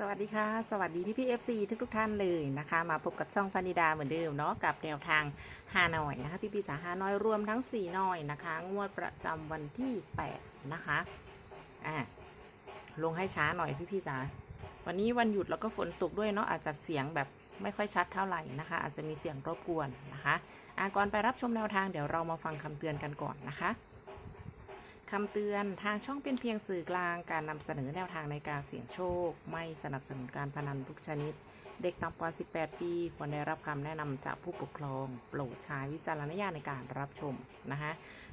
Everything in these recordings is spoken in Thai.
สวัสดีค่ะ สวัสดีพี่พี่เอฟซีทุกทุกท่านเลยนะคะ มาพบกับช่องพนิดาเหมือนเดิมเนาะกับแนวทางฮานอยนะคะ พี่พี่จ๋าฮาน้อยรวมทั้ง4หน่อยนะคะ งวดประจำวันที่8นะคะอ่าลงให้ช้าหน่อยพี่พี่จ๋าวันนี้วันหยุดแล้วก็ฝนตกด้วยเนาะอาจจะเสียงแบบไม่ค่อยชัดเท่าไหร่นะคะ อาจจะมีเสียงรบกวนนะคะอ่าก่อนไปรับชมแนวทางเดี๋ยวเรามาฟังคำเตือนกันก่อนนะคะ คำเตือนทางช่องเป็นเพียงสื่อกลางการนำเสนอแนวทางในการเสี่ยงโชค ไม่สนับสนุนการพนันทุกชนิด เด็กต่ำกว่า 18 ปี ควรได้รับคำแนะนำจากผู้ปกครอง โปรดใช้วิจารณญาณในการรับชมนะคะ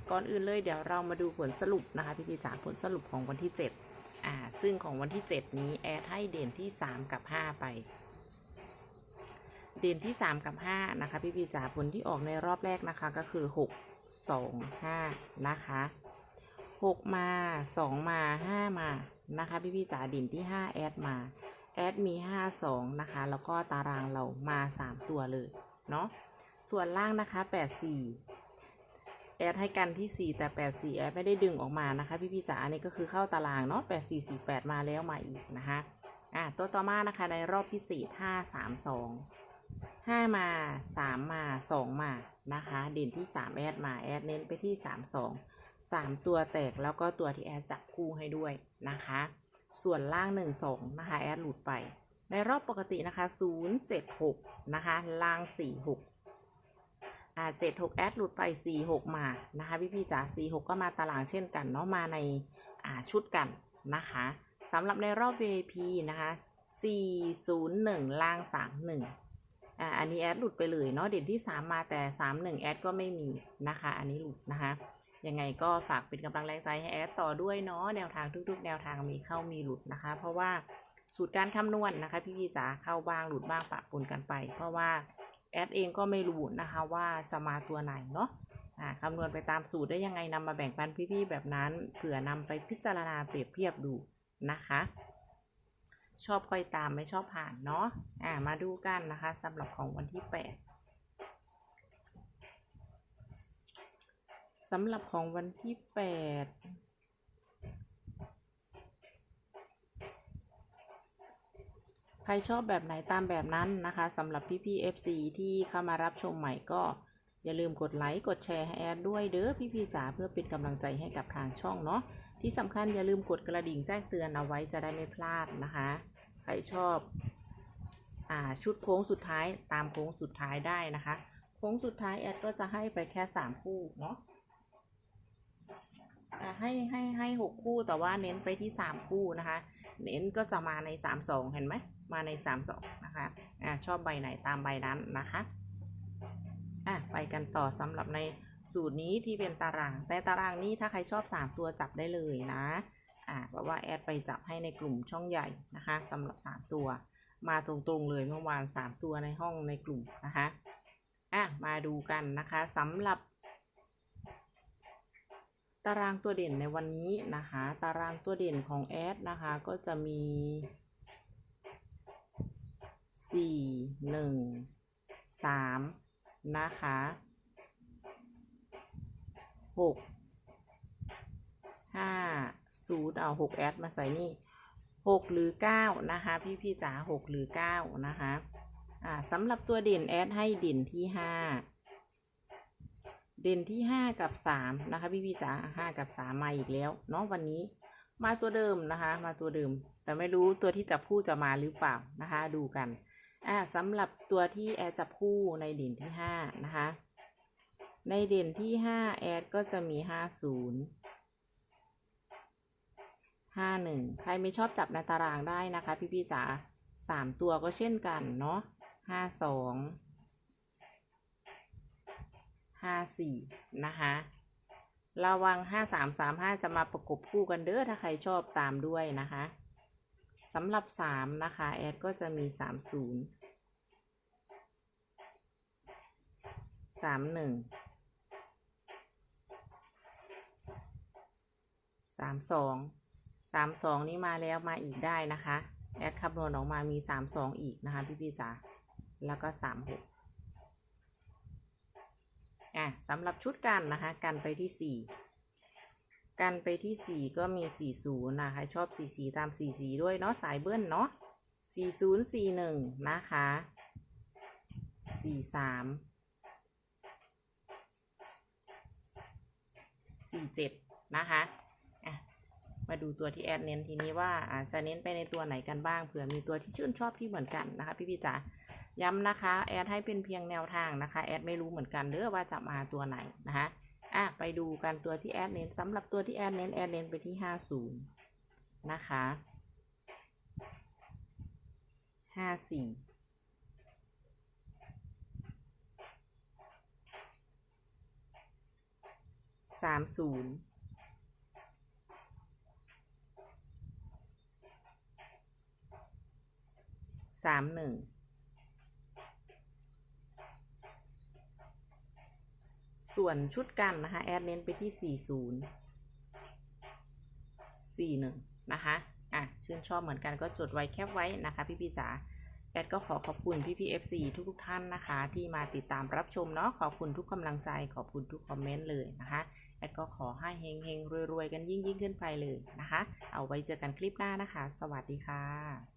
ก่อนอื่นเลยเดี๋ยวเรามาดูผลสรุปนะคะพี่พีจ๋าผลสรุปของวันที่ 7 อ่า ซึ่งของวันที่ 7 นี้แอดให้เด่นที่ 3 กับ 5 ไปเด่นที่ 3 กับ 5 นะคะ พี่พีจ๋าผลที่ออกในรอบแรกนะคะก็คือ 6 2 5 นะคะ 6มา2มา5มานะคะพี่พี่จ๋าดิ่นที่5แอดมาแอดมี5 2นะคะ แล้วก็ตารางเรามา3ตัวเลยเนาะส่วนล่างนะคะ84แอดให้กันที่ 4 แต่ 84 แอดไม่ได้ดึงออกมานะคะ พี่พี่จ๋าอันนี้ก็คือเข้าตารางเนาะ 84 48 มาแล้วมาอีกนะคะ อะตัวต่อมานะคะในรอบพิเศษ 5 3 2 5 มา 3 มา 2 มานะคะ เด่นที่ 3 แอดมา แอดเน้นไปที่ 3 2 3 ตัวแตกแล้วก็ตัวที่แอดจับคู่ให้ด้วยนะคะ ส่วนล่าง 1 2 นะคะ แอดหลุดไป ในรอบปกตินะคะ 0 7 6 นะคะ ล่าง 4 6อ่า7 6 แอดหลุดไป 4 6 มานะคะพี่พี่ๆจ๋า4 6 ก็มาตารางเช่นกันเนาะมาในอ่าชุดกันนะคะสำหรับในรอบ VIP นะคะ 4 0 1 ล่าง 3 1อ่าอันนี้แอดหลุดไปเลยเนาะเด่นที่ 3 มาแต่ 3 1 แอดก็ไม่มีนะคะ อันนี้หลุดนะคะ ยังไงก็ฝากเป็นกำลังแรงใจให้แอดต่อด้วยเนาะแนวทางทุกๆ แนวทางมีเข้ามีหลุดนะคะ เพราะว่าสูตรการคำนวณนะคะ พี่พี่ๆจ๋าเข้าบ้างหลุดบ้างปะปนกันไป เพราะว่าแอดเองก็ไม่รู้นะคะว่าจะมาตัวไหนเนาะคำนวณไปตามสูตรได้ยังไงนำมาแบ่งปันพี่ๆแบบนั้นเผื่อนำไปพิจารณาเปรียบเทียบดูนะคะ ชอบค่อยตามไม่ชอบผ่านเนาะอ่ามาดูกันนะคะสำหรับของวันที่ 8 สำหรับของวันที่8ใครชอบแบบไหนตามแบบนั้นนะคะสำหรับพี่ๆ FC ที่เข้ามารับชมใหม่ก็อย่าลืมกดไลค์กดแชร์ให้แอดด้วยเด้อพี่ๆจ๋าเพื่อเป็นกำลังใจให้กับทางช่องเนาะที่สำคัญอย่าลืมกดกระดิ่งแจ้งเตือนเอาไว้จะได้ไม่พลาดนะคะ ใครชอบอ่าชุดโค้งสุดท้ายตามโค้งสุดท้ายได้นะคะ โค้งสุดท้ายแอดก็จะให้ไปแค่ 3 คู่เนาะ ให้ให้ให้หกคู่แต่ว่าเน้นไปที่สามคู่นะคะ เน้นก็จะมาในสามสองเห็นไหมมาในสามสองนะคะอ่าชอบใบไหนตามใบนั้นนะคะอะไปกันต่อสำหรับในสูตรนี้ที่เป็นตาราง แต่ตารางนี้ถ้าใครชอบสามตัวจับได้เลยนะอ่าเพราะว่าแอดไปจับให้ในกลุ่มช่องใหญ่นะคะสำหรับสามตัว มาตรงๆเลยเมื่อวานสามตัวในห้องในกลุ่มนะคะอะมาดูกันนะคะสำหรับ ตารางตัวเด่นในวันนี้นะคะ ตารางตัวเด่นของแอดนะคะ ก็จะมี4 1 3นะคะ6 5 0เอา6แอดมาใส่นี่6หรือ9นะคะ พี่พี่จ๋า6หรือ9นะคะอ่าสำหรับตัวเด่นแอดให้เด่นที่5 เด่นที่5กับ3นะคะ พี่พี่จ๋าห้ากับ3มาอีกแล้วเนาะวันนี้ มาตัวเดิมนะคะ มาตัวเดิม แต่ไม่รู้ตัวที่จับคู่จะมาหรือเปล่านะคะ ดูกันอ่าสำหรับตัวที่แอดจับคู่ในเด่นที่5นะคะ ในเด่นที่5แอดก็จะมี50 51ใครไม่ชอบจับในตารางได้นะคะ พี่พี่จ๋า3ตัวก็เช่นกันเนาะ52 ห้าสี่นะคะระวังห้าสามสามห้าจะมาประกบคู่กันเด้อถ้าใครชอบตามด้วยนะคะสำหรับสามนะคะแอดก็จะมีสามศูนย์สามหนึ่งสามสองสามสองนี่มาแล้วมาอีกได้นะคะ แอดคำนวณออกมามีสามสองอีกนะคะ พี่พี่ๆจ๋าแล้วก็สามหก อะสำหรับชุดกันนะคะ กันไปที่4กันไปที่4ก็มี40นะคะ ชอบ44ตาม44ด้วยเนาะสายเบิ้ลเนาะสี่ศูนย์สี่หนึ่งนะคะสี่สามสี่เจ็ดนะคะอะมาดูตัวที่แอดเน้นทีนี้ว่าอาจจะเน้นไปในตัวไหนกันบ้างเผื่อมีตัวที่ชื่นชอบที่เหมือนกันนะคะพี่พี่จ๋า ย้ำนะคะ แอดให้เป็นเพียงแนวทางนะคะ แอดไม่รู้เหมือนกันเด้อว่าจะมาตัวไหนนะคะอะไปดูกันตัวที่แอดเน้นสำหรับตัวที่แอดเน้นแอดเน้นไปที่ห้าศูนย์นะคะห้าสี่สามศูนย์สามหนึ่ง ส่วนชุดกันนะคะ แอดเน้นไปที่ 40 41 นะคะ อะ ชื่นชอบเหมือนกันก็จดไว้แคปไว้นะคะ พี่พี่จ๋า แอดก็ขอขอบคุณพี่พี่ FC ทุกๆท่านนะคะ ที่มาติดตามรับชมเนาะ ขอบคุณทุกกำลังใจ ขอบคุณทุกคอมเมนต์เลยนะคะ แอดก็ขอให้เฮงเฮงๆรวยๆกันยิ่งยิ่งขึ้นไปเลยนะคะ เอาไว้เจอกันคลิปหน้านะคะ สวัสดีค่ะ